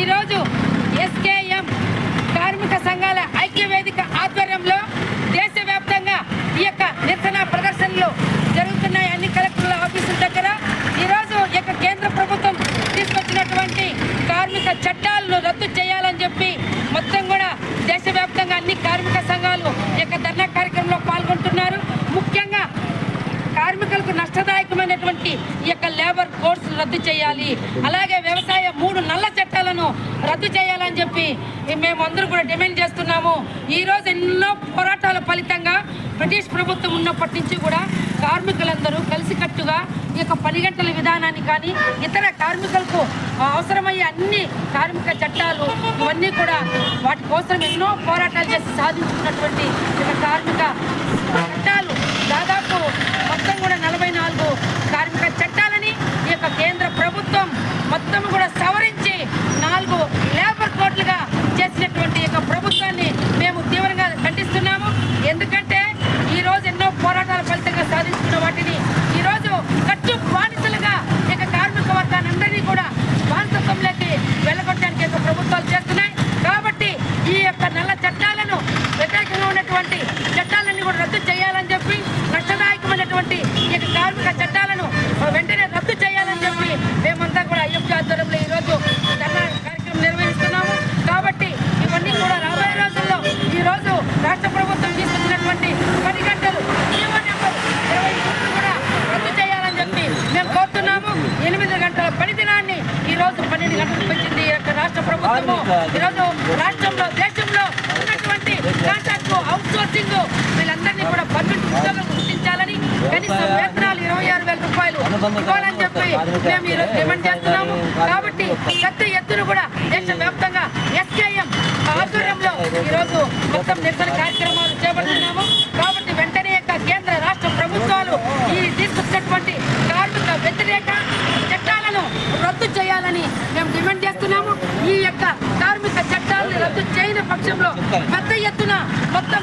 ఈరోజు ఎస్కేఎం కార్మిక సంఘాల ఐక్య వేదిక ఆధ్వర్యంలో దేశవ్యాప్తంగా ఈ యొక్క నిరసన ప్రదర్శనలు జరుగుతున్నాయి. అన్ని కలెక్టర్ల ఆఫీసుల దగ్గర ఈరోజు ఈ యొక్క కేంద్ర ప్రభుత్వం తీసుకొచ్చినటువంటి కార్మిక చట్టాలను రద్దు చేయాలని చెప్పి మొత్తం కూడా దేశవ్యాప్తంగా అన్ని కార్మిక సంఘాలు ఈ యొక్క ధర్నా కార్యక్రమంలో పాల్గొంటున్నారు. ముఖ్యంగా కార్మికులకు నష్టదాయకమైనటువంటి ఈ యొక్క లేబర్ కోర్సులు రద్దు చేయాలి. అలాగే వ్యవసాయ మూడు రద్దు చేయాలని చెప్పి మేము అందరూ కూడా డిమాండ్ చేస్తున్నాము. ఈ రోజు ఎన్నో పోరాటాల ఫలితంగా బ్రిటిష్ ప్రభుత్వం ఉన్నప్పటి నుంచి కూడా కార్మికులందరూ కలిసికట్టుగా ఈ యొక్క పని గంటల విధానాన్ని కానీ ఇతర కార్మికులకు అవసరమయ్యే అన్ని కార్మిక చట్టాలు ఇవన్నీ కూడా వాటి కోసం ఎన్నో పోరాటాలు చేసి సాధించుకున్నటువంటి ఈ కార్మిక చట్టాలు దాదాపు మొత్తం కూడా నలభై నాలుగు కార్మిక చట్టాలని ఈ యొక్క కేంద్ర ప్రభుత్వం మొత్తం కూడా సవరించి నాలుగు లేబర్ కోట్లుగా చేసినటువంటి ఈ యొక్క ప్రభుత్వాన్ని మేము తీవ్రంగా ఖండిస్తున్నాము ఎందుకంటే ఈ రోజు ఎన్నో పోరాటాల ఫలితంగా సాధించుకున్న వాటిని ఈ రోజు కట్టు బానిసలుగా ఈ యొక్క కార్మిక వర్గాన్ని అందరినీ కూడా బానిసత్వంలోకి వెళ్ళగొట్టడానికి ఈ యొక్క ప్రభుత్వాలు చేస్తున్నాయి కాబట్టి ఈ యొక్క నల్ల చట్టాలను వ్యతిరేకంగా ఉన్నటువంటి చట్టాలన్నీ కూడా రద్దు చేయాలని చెప్పి నష్టదాయకమైనటువంటి ఈ యొక్క కార్మిక చట్టాలను వెంటనే రద్దు చేయాలని చెప్పి మేమంతా కూడా ఐఎఫ్టీ ఆధ్వర్యంలో ఈరోజు ధర్నా కార్యక్రమం నిర్వహిస్తున్నాము. కాబట్టి ఇవన్నీ కూడా రాబోయే రోజుల్లో ఈ రోజు రాష్ట్ర ప్రభుత్వం తీసుకున్నటువంటి పది గంటలు ఇరవై కూడా రద్దు చేయాలని చెప్పి మేము కోరుతున్నాము. ఎనిమిది గంటల పని దినాన్ని ఈ రోజు పన్నెండు గంటలకు పెంచింది ఈ యొక్క రాష్ట్ర ప్రభుత్వము. ఈరోజు రాష్ట్రంలో దేశంలో ఉన్నటువంటి కాంట్రాక్ట్ అవుట్ ఇవ్వాలని చెప్పి మేము ఈరోజు డిమాండ్ చేస్తున్నాము కాబట్టి పెద్ద ఎత్తున కూడా దేశవ్యాప్తంగా ఎస్కేఎం ఆధ్వర్యంలో ఈరోజు మొత్తం నిరసన కార్యక్రమాలు చేపడుతున్నాము కాబట్టి వెంటనే యొక్క కేంద్ర రాష్ట్ర ప్రభుత్వాలు ఈ తీసుకొచ్చినటువంటి కార్మిక వ్యతిరేక చట్టాలను రద్దు చేయాలని మేము డిమాండ్ చేస్తున్నాము ఈ యొక్క కార్మిక చట్టాలను రద్దు చేయని పక్షంలో పెద్ద ఎత్తున మొత్తం